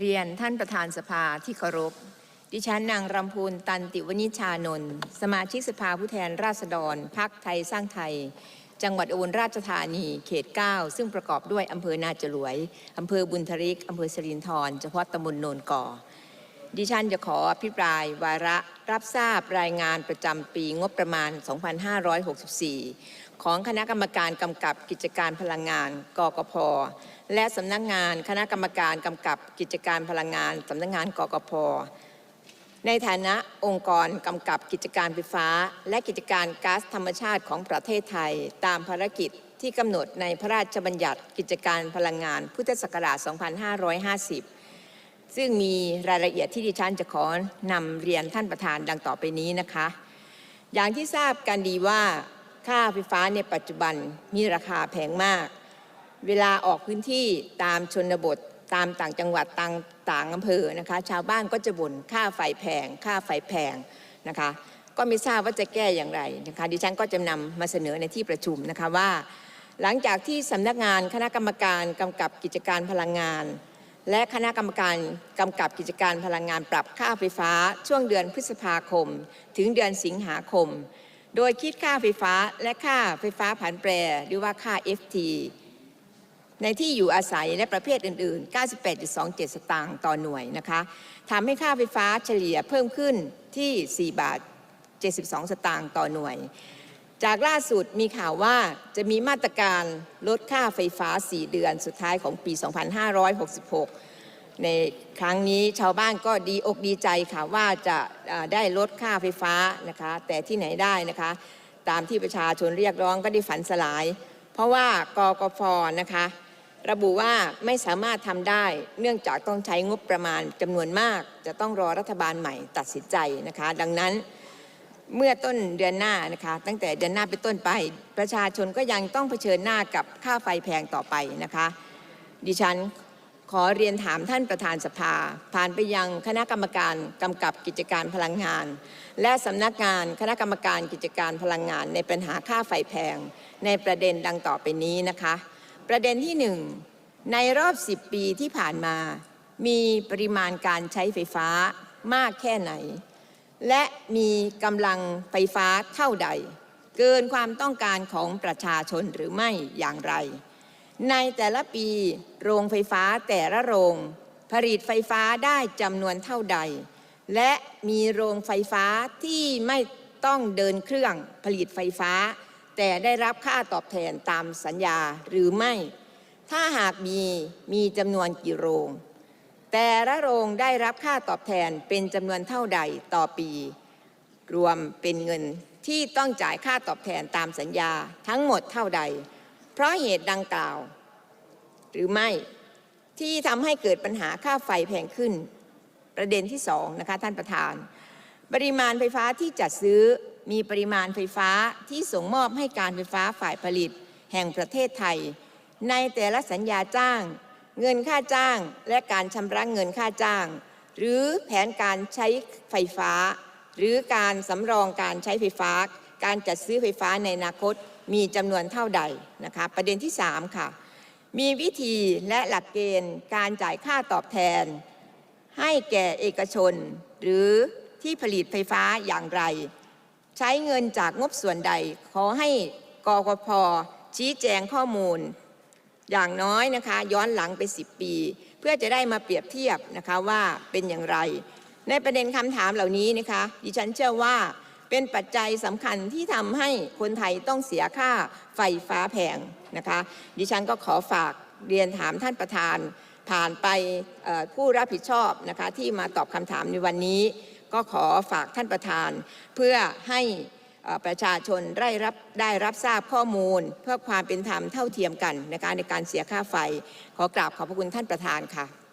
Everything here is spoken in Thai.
เรียนท่านประธานสภาที่เคารพ ดิฉันนางรำพูนตันติวณิชานนท์สมาชิกสภาผู้แทนราษฎรพักไทยสร้างไทย จังหวัดอุบลราชธานีเขต 9 ซึ่งประกอบด้วยอำเภอนาจรวยอำเภอบุญทริกอำเภอสรินทรเฉพาะตำบลโนนก่อ ดิฉันจะขออภิปรายวาระรับทราบรายงานประจำปีงบประมาณ 2564ของคณะกรรมการกำกับกิจการพลังงานกกพและสำนักงานคณะกรรมการกำกับกิจการพลังงานสำนักงานกกพในฐานะองค์กรกำกับกิจการไฟฟ้า และกิจการก๊าซธรรมชาติของประเทศไทย ตามภารกิจที่กำหนดในพระราชบัญญัติกิจการพลังงาน พุทธศักราช 2550 ซึ่งมีรายละเอียดที่ดิฉันจะขอนำเรียนท่านประธานดังต่อไปนี้นะคะ อย่างที่ทราบกันดีว่า ค่าไฟฟ้าในปัจจุบันมีราคาแพงมาก เวลาออกพื้นที่ตามชนบทตามต่างจังหวัดต่างต่างอำเภอนะคะ ชาวบ้านก็จะบ่นค่าไฟแพง ค่าไฟแพงนะคะ ก็ไม่ทราบว่าจะแก้อย่างไรนะคะ ดิฉันก็จะนำมาเสนอในที่ประชุมนะคะว่า หลังจากที่สำนักงานคณะกรรมการกำกับกิจการพลังงาน และคณะกรรมการกำกับกิจการพลังงานปรับค่าไฟฟ้า ช่วงเดือนพฤษภาคม ถึงเดือนสิงหาคม โดยคิดค่าไฟฟ้าและค่าไฟฟ้าผันแปรหรือว่าค่า FT ในที่อยู่อาศัยและประเภทอื่น ๆ 98.27 สตางค์ต่อหน่วยนะคะทำให้ค่าไฟฟ้าเฉลี่ยเพิ่มขึ้นที่ 4 บาท 72 สตางค์ต่อหน่วย จากล่าสุดมีข่าวว่าจะมีมาตรการลดค่าไฟฟ้า 4 เดือนสุดท้ายของปี 2566 ในครั้งนี้ชาวบ้านก็ดีอกดีใจค่ะว่าจะได้ลดค่าไฟฟ้านะคะ แต่ที่ไหนได้นะคะ ตามที่ประชาชนเรียกร้องก็ได้ฝันสลาย เพราะว่ากกฟนะคะ ระบุว่าไม่สามารถทำได้ เนื่องจากต้องใช้งบประมาณจำนวนมาก จะต้องรอรัฐบาลใหม่ตัดสินใจนะคะ ดังนั้นเมื่อต้นเดือนหน้านะคะ ตั้งแต่เดือนหน้าเป็นต้นไป ประชาชนก็ยังต้องเผชิญหน้ากับค่าไฟแพงต่อไปนะคะ ดิฉัน ขอเรียนถามท่านประธานสภา ผ่านไปยังคณะกรรมการกำกับกิจการพลังงาน และสำนักงานคณะกรรมการกิจการพลังงาน ในปัญหาค่าไฟแพง ในประเด็นดังต่อไปนี้นะคะ ประเด็นที่หนึ่งในรอบ 10 ปีที่ผ่านมา มีปริมาณการใช้ไฟฟ้ามากแค่ไหน และมีกำลังไฟฟ้าเท่าใด เกินความต้องการของประชาชนหรือไม่อย่างไร ในแต่ละปีโรงไฟฟ้าแต่ละโรง ผลิตไฟฟ้าได้จำนวนเท่าใด และมีโรงไฟฟ้าที่ไม่ต้องเดินเครื่องผลิตไฟฟ้า แต่ได้รับค่าตอบแทนตามสัญญาหรือไม่ ถ้าหากมีมีจำนวนกี่โรง แต่ละโรงได้รับค่าตอบแทนเป็นจำนวนเท่าใดต่อปี รวมเป็นเงินที่ต้องจ่ายค่าตอบแทนตามสัญญาทั้งหมดเท่าใด เพราะเหตุดังกล่าว หรือไม่ที่ทำให้เกิดปัญหาค่าไฟแพงขึ้น ประเด็นที่สองนะคะท่านประธาน ปริมาณไฟฟ้าที่จัดซื้อมีปริมาณไฟฟ้าที่ส่งมอบให้การไฟฟ้าฝ่ายผลิต แห่งประเทศไทย ในแต่ละสัญญาจ้าง เงินค่าจ้าง และการชำระเงินค่าจ้าง หรือแผนการใช้ไฟฟ้า หรือการสำรองการใช้ไฟฟ้า การจัดซื้อไฟฟ้าในอนาคต มีจำนวนเท่าใดนะคะประเด็นที่ 3 ค่ะ มีวิธีและหลักเกณฑ์การจ่ายค่าตอบแทน ให้แก่เอกชน หรือที่ผลิตไฟฟ้าอย่างไร ใช้เงินจากงบส่วนใด ขอให้กกพชี้แจงข้อมูล อย่างน้อยนะคะย้อนหลังไป 10 ปี เพื่อจะได้มาเปรียบเทียบนะคะว่าเป็นอย่างไร ในประเด็นคำถามเหล่านี้นะคะดิฉันเชื่อว่า เป็นปัจจัยสำคัญที่ทำให้คนไทยต้องเสียค่าไฟฟ้าแพงนะคะ ดิฉันก็ขอฝากเรียนถามท่านประธาน ผ่านไปผู้รับผิดชอบนะคะที่มาตอบคำถามในวันนี้ ก็ขอฝากท่านประธาน เพื่อให้ประชาชนได้รับได้รับทราบข้อมูล เพื่อความเป็นธรรมเท่าเทียมกันนะคะในการเสียค่าไฟ ขอกราบขอบพระคุณท่านประธานค่ะ